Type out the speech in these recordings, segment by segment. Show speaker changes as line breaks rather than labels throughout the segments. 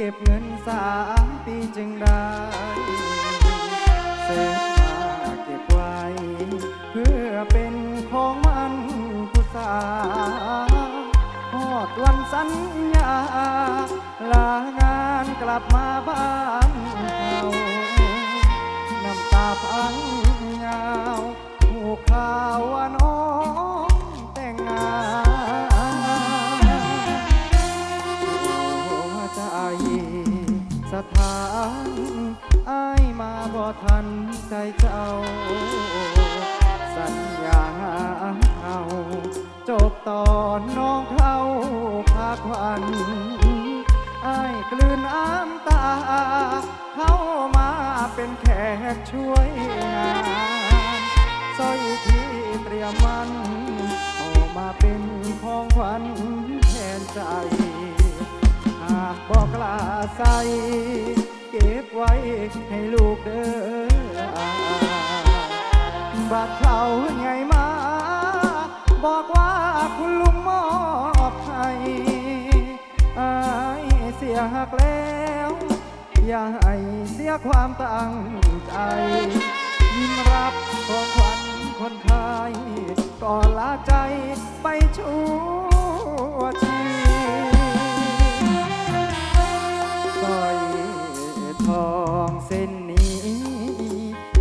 เก็บเงินสามปีจึงได้เสพมาเก็บไว้ เพื่อเป็นของมันผู้สาหอดวันสัญญา ลางานกลับมาบ้านเขาน้ำตาพัง มาบ่ทันใจเจ้า สัญญาเอาจบตอนน้องเข้าพาควันไอายกลืนน้ำตา เข้ามาเป็นแขกช่วยงานสร้อยที่เตรียมมันเอามาเป็นของขวัญแทนใจ หากบอกลาใส่ ก็บไว้ให้ลูกเด้อบัดเขาไงมา บอกว่าคุณลุงมอบให้อายเสียหักแล้ว อย่าให้เสียความตั้งใจ ยิ้มรับของขวัญคนไทยก่อนลาใจไปชั่ว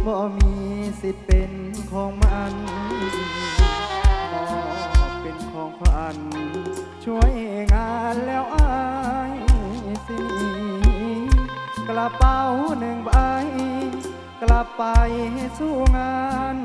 บ่มีสิทธิ์เป็นของมันมอบเป็นของขวัญช่วยงานแล้วอายสิกระเป๋าหนึ่งใบกลับไปสู้งาน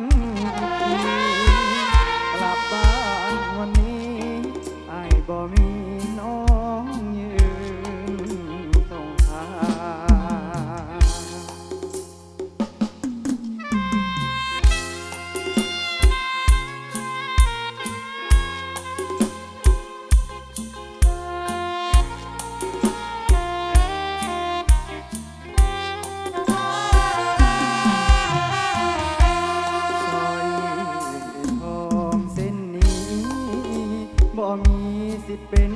บ่มีสิทธิ์เป็น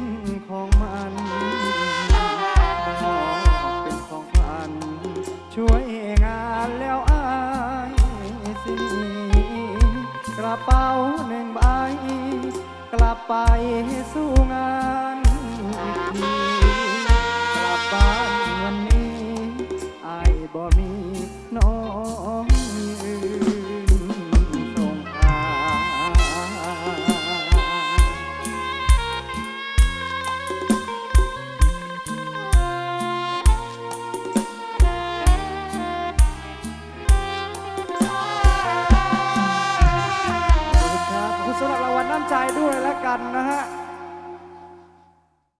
ของมันมอบเป็นของขวัญช่วยงานแล้วอายสิกระเป๋าหนึ่งใบกลับไปสู้งานอีกที กันนะฮะ